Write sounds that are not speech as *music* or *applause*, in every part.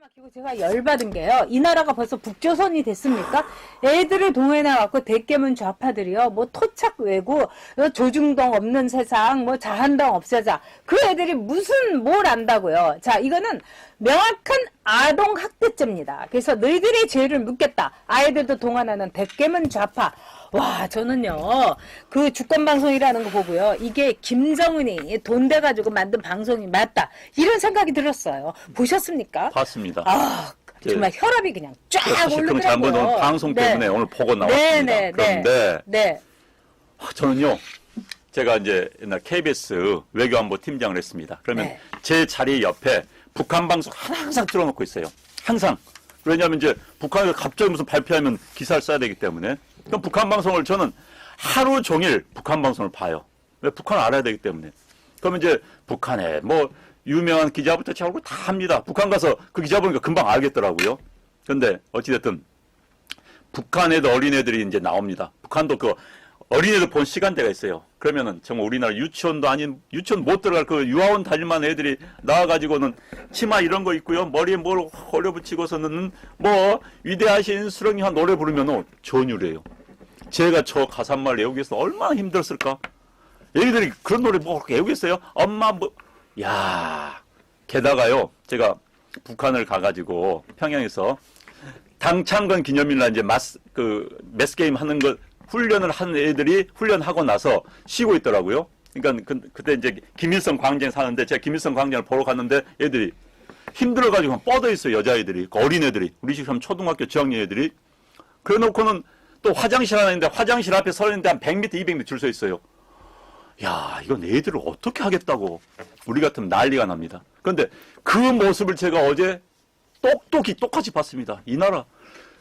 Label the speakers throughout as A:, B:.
A: 막히고 제가 열받은 게요. 이 나라가 벌써 북조선이 됐습니까? 애들을 동원해갖고 대깨문 좌파들이요. 뭐 토착 외고 어, 조중동 없는 세상, 뭐 자한당 없애자. 그 애들이 무슨 뭘 안다고요. 자, 이거는 명확한 아동 학대죄입니다. 그래서 너희들이 죄를 묻겠다. 아이들도 동원하는 대깨문 좌파. 와, 저는요, 그 주권방송이라는 거 보고요, 이게 김정은이 돈 대가지고 만든 방송이 맞다. 이런 생각이 들었어요. 보셨습니까?
B: 봤습니다.
A: 아, 정말 혈압이 그냥 쫙
B: 그건 잘못 방송
A: 네.
B: 때문에 오늘 보고 나왔습니다.
A: 네, 네,
B: 그런데
A: 네. 네.
B: 아, 저는요, 제가 이제 옛날 KBS 외교안보 팀장을 했습니다. 그러면
A: 네.
B: 제 자리 옆에 북한 방송 하나 항상 틀어놓고 있어요. 항상. 왜냐하면 이제 북한에서 갑자기 무슨 발표하면 기사를 써야 되기 때문에. 그럼 북한 방송을 저는 하루 종일 북한 방송을 봐요. 왜 북한을 알아야 되기 때문에. 그러면 이제 북한에 뭐 유명한 기자부터 제 얼굴 다 합니다. 북한 가서 그 기자 보니까 금방 알겠더라고요. 근데 어찌됐든 북한에도 어린애들이 이제 나옵니다. 북한도 그 어린애들 본 시간대가 있어요. 그러면은 정말 우리나라 유치원도 아닌 유치원 못 들어갈 그 유아원 다닐만 애들이 나와가지고는 치마 이런 거 입고요. 머리에 뭘 걸려붙이고서는 뭐 위대하신 수령이 한 노래 부르면은 전율이에요. 제가 저 가사말 외우기 위해서 얼마나 힘들었을까? 얘들이 그런 노래 뭐 그렇게 외우겠어요? 엄마 뭐, 야 게다가요, 제가 북한을 가가지고 평양에서 당창건 기념일날 이제 마스, 그, 매스 게임 하는 거 훈련을 한 애들이 훈련하고 나서 쉬고 있더라고요. 그러니까 그, 그때 이제 김일성 광장 사는데 제가 김일성 광장을 보러 갔는데 애들이 힘들어가지고 뻗어 있어요, 여자애들이. 그 어린애들이. 우리 지금 초등학교 저학년 애들이. 그래 놓고는 또 화장실 하나 있는데 화장실 앞에 서 있는데 한 100m, 200m 줄 서 있어요. 야, 이건 애들을 어떻게 하겠다고. 우리 같으면 난리가 납니다. 그런데 그 모습을 제가 어제 똑똑히 똑같이 봤습니다. 이 나라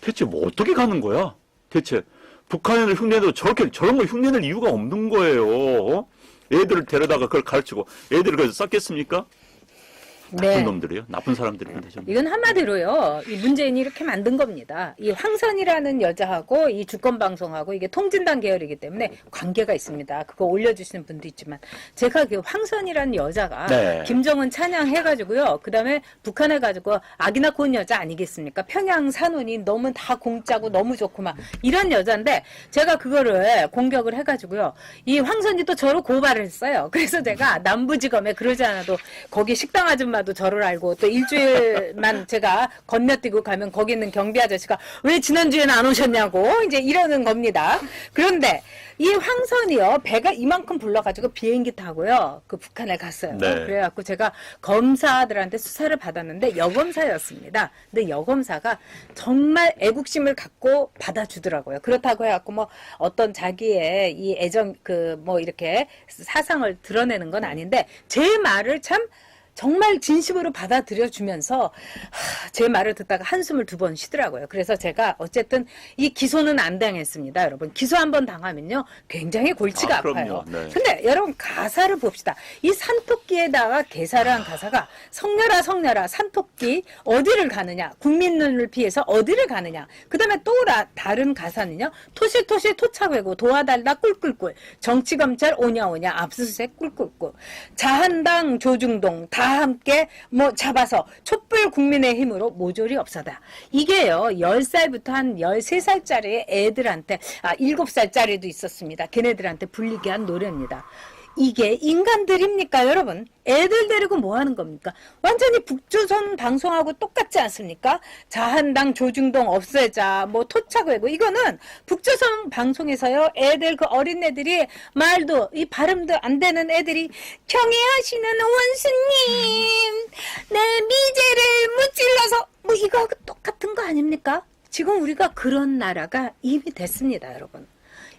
B: 대체 뭐 어떻게 가는 거야? 대체 북한인을 흉내도 저렇게 저런 걸 흉내낼 이유가 없는 거예요. 어? 애들을 데려다가 그걸 가르치고 애들을 거기서 썼겠습니까? 나쁜
A: 네.
B: 놈들이에요. 나쁜 사람들인데 좀.
A: 이건 한마디로요. 이 문재인이 이렇게 만든 겁니다. 이 황선이라는 여자하고 이 주권방송하고 이게 통진당 계열이기 때문에 관계가 있습니다. 그거 올려주시는 분도 있지만 제가 그 황선이라는 여자가
B: 네.
A: 김정은 찬양해가지고요. 그 다음에 북한에 가지고 아기 낳고 온 여자 아니겠습니까? 평양 산원이 너무 다 공짜고 너무 좋고 막 이런 여자인데 제가 그거를 공격을 해가지고요. 이 황선이 또 저를 고발을 했어요. 그래서 제가 남부지검에 그러지 않아도 거기 식당 아줌마 도 저를 알고 또 일주일만 *laughs* 제가 건너뛰고 가면 거기 있는 경비 아저씨가 왜 지난주에는 안 오셨냐고 이제 이러는 겁니다. 그런데 이 황선이요 배가 이만큼 불러가지고 비행기 타고요 그 북한에 갔어요.
B: 네.
A: 그래갖고 제가 검사들한테 수사를 받았는데 여검사였습니다. 근데 여검사가 정말 애국심을 갖고 받아주더라고요. 그렇다고 해갖고 뭐 어떤 자기의 이 애정 그 뭐 이렇게 사상을 드러내는 건 아닌데 제 말을 참 정말 진심으로 받아들여 주면서 제 말을 듣다가 한숨을 두 번 쉬더라고요. 그래서 제가 어쨌든 이 기소는 안 당했습니다. 여러분 기소 한 번 당하면요 굉장히 골치가
B: 아,
A: 아. 파요
B: 네.
A: 근데 여러분 가사를 봅시다. 이 산토끼에다가 개사를 한 가사가 성녀라 성녀라 산토끼 어디를 가느냐 국민 눈을 피해서 어디를 가느냐 그 다음에 또 라- 다른 가사는요 토실토실 토착외고 도와달라 꿀꿀꿀 정치검찰 오냐오냐 압수수색 꿀꿀꿀 자한당 조중동 다 함께 뭐 잡아서 촛불 국민의 힘으로 모조리 없어다. 이게요 10살부터 한 13살짜리 애들한테 아 7살짜리도 있었습니다. 걔네들한테 불리게 한 노래입니다 이게 인간들입니까, 여러분? 애들 데리고 뭐 하는 겁니까? 완전히 북조선 방송하고 똑같지 않습니까? 자한당 조중동 없애자, 뭐 토착 외고 이거는 북조선 방송에서요, 애들 그 어린애들이 말도 이 발음도 안 되는 애들이 경애하시는 원수님, 내 미제를 무찔러서 뭐 이거하고 똑같은 거 아닙니까? 지금 우리가 그런 나라가 이미 됐습니다, 여러분.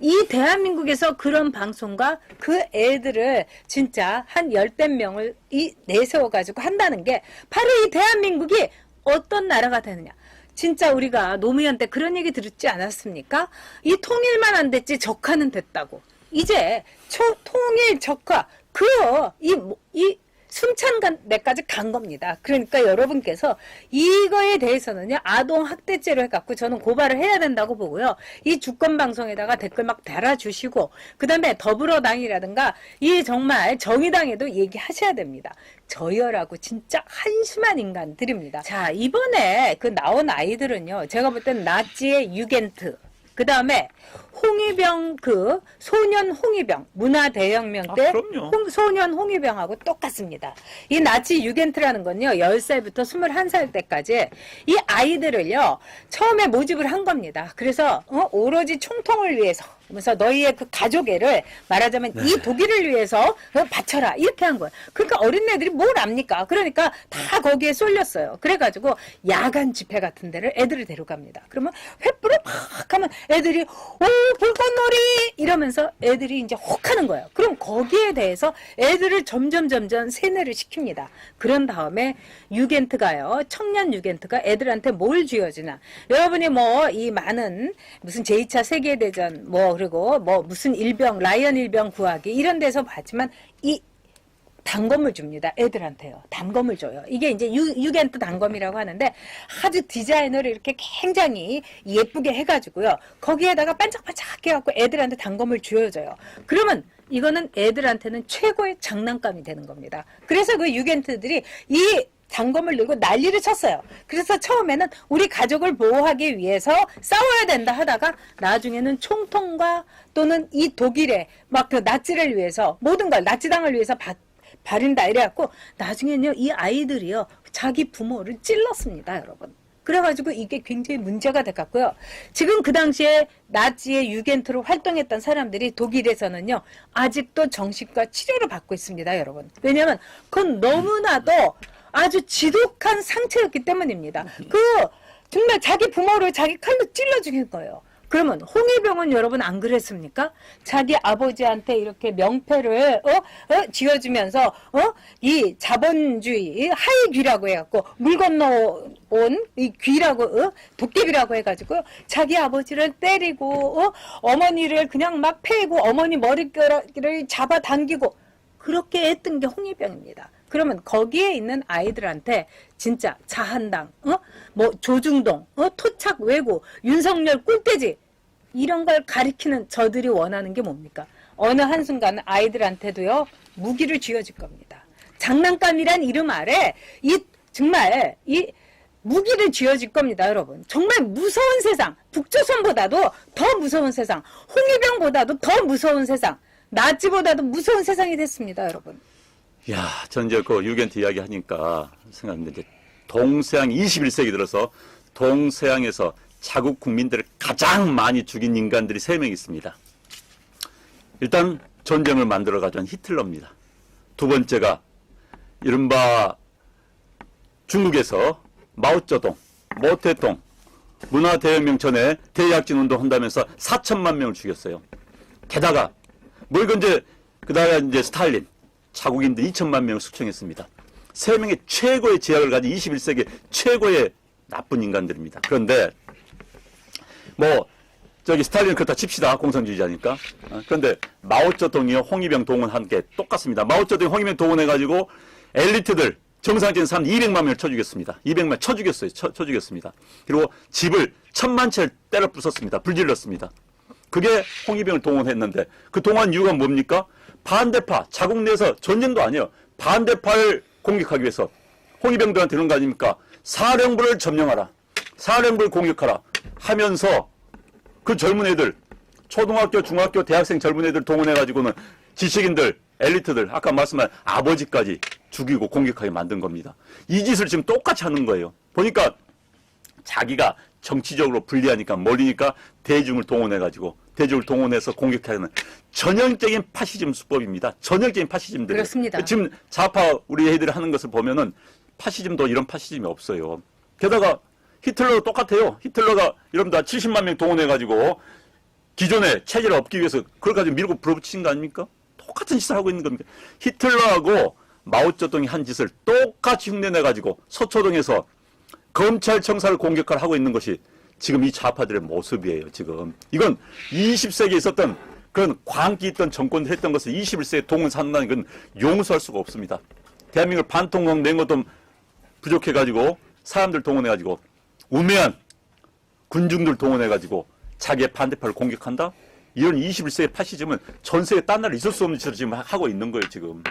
A: 이 대한민국에서 그런 방송과 그 애들을 진짜 한 열댓 명을 이 내세워가지고 한다는 게 바로 이 대한민국이 어떤 나라가 되느냐. 진짜 우리가 노무현 때 그런 얘기 들었지 않았습니까? 이 통일만 안 됐지 적화는 됐다고. 이제 초, 통일 적화 그이 이 순천간내까지 간 겁니다. 그러니까 여러분께서 이거에 대해서는요 아동 학대죄로 해갖고 저는 고발을 해야 된다고 보고요. 이 주권 방송에다가 댓글 막 달아주시고 그 다음에 더불어당이라든가 이 정말 정의당에도 얘기하셔야 됩니다. 저열하고 진짜 한심한 인간들입니다. 자 이번에 그 나온 아이들은요 제가 볼땐 나치의 유겐트 그 다음에 홍위병 그 소년 홍위병 문화 대혁명
B: 아,
A: 때
B: 그럼요.
A: 홍- 소년 홍위병하고 똑같습니다. 이 나치 유겐트라는 건요 10살부터 21살 때까지 이 아이들을요 처음에 모집을 한 겁니다. 그래서 어, 오로지 총통을 위해서 그래서 너희의 그 가족애를 말하자면 이 독일을 위해서 어, 바쳐라 이렇게 한 거예요. 그러니까 어린애들이 뭘 압니까? 그러니까 다 거기에 쏠렸어요. 그래가지고 야간 집회 같은 데를 애들을 데려갑니다. 그러면 횃불을 팍 하면 애들이 오 불꽃놀이 이러면서 애들이 이제 혹 하는 거예요. 그럼 거기에 대해서 애들을 점점 점점 세뇌를 시킵니다. 그런 다음에 유겐트가요 청년 유겐트가 애들한테 뭘 쥐어주나 여러분이 뭐 이 많은 무슨 제2차 세계대전 뭐 그리고 뭐 무슨 일병 라이언 일병 구하기 이런 데서 봤지만 이 단검을 줍니다. 애들한테요. 단검을 줘요. 이게 이제 유, 유겐트 단검이라고 하는데 아주 디자인을 이렇게 굉장히 예쁘게 해가지고요. 거기에다가 반짝반짝 해갖고 애들한테 단검을 쥐어줘요. 그러면 이거는 애들한테는 최고의 장난감이 되는 겁니다. 그래서 그 유겐트들이 이 단검을 들고 난리를 쳤어요. 그래서 처음에는 우리 가족을 보호하기 위해서 싸워야 된다 하다가 나중에는 총통과 또는 이 독일의 막 그 나치를 위해서 모든 걸 나치당을 위해서 바, 바른다 이래갖고 나중에는요 이 아이들이요 자기 부모를 찔렀습니다 여러분. 그래가지고 이게 굉장히 문제가 돼갖고요. 지금 그 당시에 나치의 유겐트로 활동했던 사람들이 독일에서는요 아직도 정신과 치료를 받고 있습니다 여러분. 왜냐면 그건 너무나도 아주 지독한 상처였기 때문입니다. 그 정말 자기 부모를 자기 칼로 찔러 죽인 거예요. 그러면 홍위병은 여러분 안 그랬습니까? 자기 아버지한테 이렇게 명패를 어? 어? 지어주면서 어? 이 자본주의 이 하이귀라고 해갖고 물 건너온 이 귀라고 어? 도깨비라고 해가지고 자기 아버지를 때리고 어? 어머니를 그냥 막 패고 어머니 머리결을 잡아당기고 그렇게 했던 게 홍위병입니다. 그러면 거기에 있는 아이들한테 진짜 자한당, 어? 뭐 조중동, 어? 토착 외고, 윤석열 꿀돼지 이런 걸 가리키는 저들이 원하는 게 뭡니까? 어느 한순간 아이들한테도요 무기를 쥐어줄 겁니다. 장난감이란 이름 아래 이 정말 이 무기를 쥐어질 겁니다, 여러분. 정말 무서운 세상, 북조선보다도 더 무서운 세상, 홍위병보다도 더 무서운 세상, 나치보다도 무서운 세상이 됐습니다, 여러분.
B: 야, 전 이제 그 유겐트 이야기 하니까 생각했는데 동서양 21세기 들어서 동서양에서 자국 국민들을 가장 많이 죽인 인간들이 세 명 있습니다. 일단 전쟁을 만들어 가져온 히틀러입니다. 두 번째가 이른바 중국에서 마오쩌동, 모태동 문화대혁명 전에 대약진 운동 한다면서 4천만 명을 죽였어요. 게다가 뭐 이건 이제 그다음에 이제 스탈린 자국인들 2천만 명을 숙청했습니다. 세 명의 최고의 제약을 가진 21세기 최고의 나쁜 인간들입니다. 그런데 뭐 저기 스탈린 그렇다 칩시다 공산주의자니까. 어, 그런데 마오쩌둥이요 홍위병 동원한 게 똑같습니다. 마오쩌둥이 홍위병 동원해가지고 엘리트들 정상적인 사람 200만 명을 쳐 죽였습니다. 200만 쳐 죽였어요. 쳐, 쳐 죽였습니다. 그리고 집을 천만 채를 때려 부쉈습니다. 불질렀습니다. 그게 홍위병을 동원했는데 그 동원 이유가 뭡니까? 반대파 자국 내에서 전쟁도 아니에요. 반대파를 공격하기 위해서 홍위병들한테 이런 거 아닙니까? 사령부를 점령하라. 사령부를 공격하라. 하면서 그 젊은 애들 초등학교, 중학교, 대학생 젊은 애들 동원해가지고는 지식인들, 엘리트들 아까 말씀한 아버지까지 죽이고 공격하게 만든 겁니다. 이 짓을 지금 똑같이 하는 거예요. 보니까 자기가 정치적으로 불리하니까 멀리니까 대중을 동원해가지고 대중을 동원해서 공격하는 전형적인 파시즘 수법입니다. 전형적인 파시즘들.
A: 그렇습니다.
B: 지금 좌파 우리 애들이 하는 것을 보면은 파시즘도 이런 파시즘이 없어요. 게다가 히틀러도 똑같아요. 히틀러가 여러분들 70만 명 동원해가지고 기존의 체제를 업기 위해서 그걸 가지고 밀고 불어붙이는 거 아닙니까? 똑같은 짓을 하고 있는 겁니다. 히틀러하고 마오쩌둥이 한 짓을 똑같이 흉내내가지고 서초동에서 검찰청사를 공격을 하고 있는 것이 지금 이 좌파들의 모습이에요, 지금. 이건 20세기에 있었던 그런 광기 있던 정권들 했던 것을 21세기에 동원 산다는 건 용서할 수가 없습니다. 대한민국을 반통령 낸 것도 부족해가지고 사람들 동원해가지고 우매한 군중들 동원해가지고 자기의 반대파를 공격한다? 이런 21세기 파시즘은 전 세계 딴 나라 있을 수 없는 짓을 지금 하고 있는 거예요, 지금.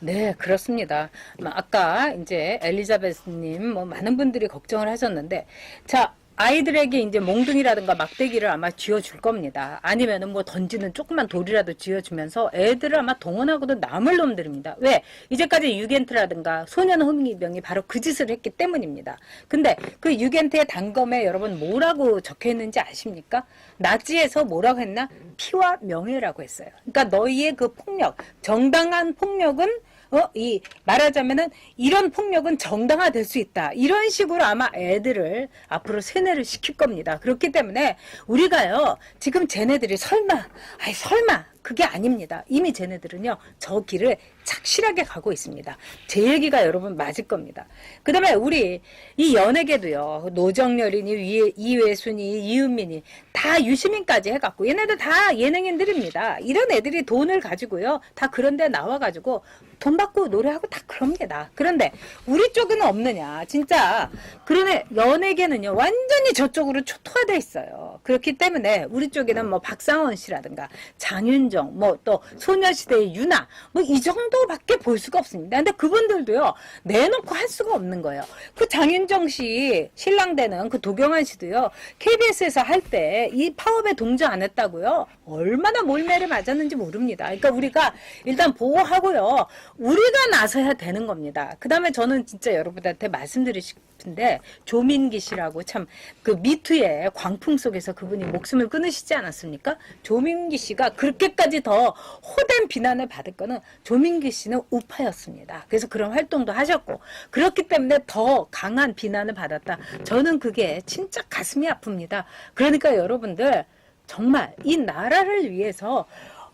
A: 네, 그렇습니다. 뭐 아까 이제 엘리자베스님, 뭐 많은 분들이 걱정을 하셨는데, 자, 아이들에게 이제 몽둥이라든가 막대기를 아마 쥐어줄 겁니다. 아니면은 뭐 던지는 조그만 돌이라도 쥐어주면서 애들을 아마 동원하고도 남을 놈들입니다. 왜? 이제까지 유겐트라든가 소년 홈기병이 바로 그 짓을 했기 때문입니다. 근데 그 유겐트의 단검에 여러분 뭐라고 적혀 있는지 아십니까? 나치에서 뭐라고 했나? 피와 명예라고 했어요. 그러니까 너희의 그 폭력, 정당한 폭력은 어, 이, 말하자면은, 이런 폭력은 정당화될 수 있다. 이런 식으로 아마 애들을 앞으로 세뇌를 시킬 겁니다. 그렇기 때문에, 우리가요, 지금 쟤네들이 설마, 아이, 설마, 그게 아닙니다. 이미 쟤네들은요, 저 길을 착실하게 가고 있습니다. 제 얘기가 여러분 맞을 겁니다. 그 다음에 우리, 이 연예계도요, 노정열이니, 위- 이회순이, 이은민이, 다 유시민까지 해갖고, 얘네들 다 예능인들입니다. 이런 애들이 돈을 가지고요, 다 그런데 나와가지고, 돈 받고 노래하고 다 그럽니다. 그런데 우리 쪽에는 없느냐. 진짜 그러네 연예계는요 완전히 저쪽으로 초토화돼 있어요. 그렇기 때문에 우리 쪽에는 뭐 박상원 씨라든가 장윤정 뭐 또 소녀시대의 유나 뭐 이 정도밖에 볼 수가 없습니다. 근데 그분들도요 내놓고 할 수가 없는 거예요. 그 장윤정 씨 신랑 되는 그 도경환 씨도요 KBS에서 할 때 이 파업에 동조 안 했다고요 얼마나 몰매를 맞았는지 모릅니다. 그러니까 우리가 일단 보호하고요. 우리가 나서야 되는 겁니다. 그 다음에 저는 진짜 여러분한테 말씀드리고 싶은데, 조민기 씨라고 참, 그 미투의 광풍 속에서 그분이 목숨을 끊으시지 않았습니까? 조민기 씨가 그렇게 까지 더 호된 비난을 받을 거는 조민기 씨는 우파였습니다. 그래서 그런 활동도 하셨고, 그렇기 때문에 더 강한 비난을 받았다. 저는 그게 진짜 가슴이 아픕니다. 그러니까 여러분들, 정말 이 나라를 위해서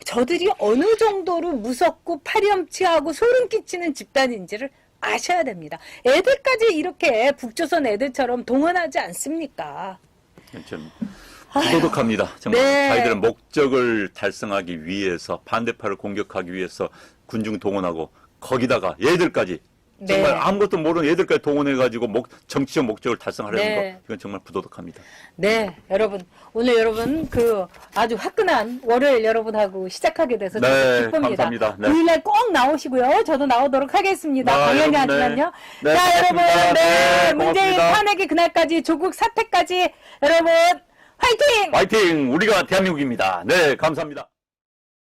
A: 저들이 어느 정도로 무섭고 파렴치하고 소름 끼치는 집단인지를 아셔야 됩니다. 애들까지 이렇게 북조선 애들처럼 동원하지 않습니까?
B: 좀부 도덕합니다. 정말
A: 네.
B: 자기들은 목적을 달성하기 위해서 반대파를 공격하기 위해서 군중 동원하고 거기다가 얘들까지 정말
A: 네.
B: 아무것도 모르는 얘들까지 동원해가지고 목, 정치적 목적을 달성하려는
A: 네.
B: 거 이건 정말 부도덕합니다.
A: 네, 여러분 오늘 여러분 그 아주 화끈한 월요일 여러분하고 시작하게 돼서
B: 네,
A: 정말 기쁩니다.
B: 감사합니다. 네.
A: 9일날 꼭 나오시고요. 저도 나오도록 하겠습니다.
B: 아,
A: 당연히
B: 여러분, 네.
A: 하지만요.
B: 네,
A: 자, 여러분,
B: 고맙습니다.
A: 네,
B: 네,
A: 문재인
B: 고맙습니다.
A: 탄핵이 그날까지 조국 사태까지 여러분 화이팅!
B: 화이팅! 우리가 대한민국입니다. 네, 감사합니다.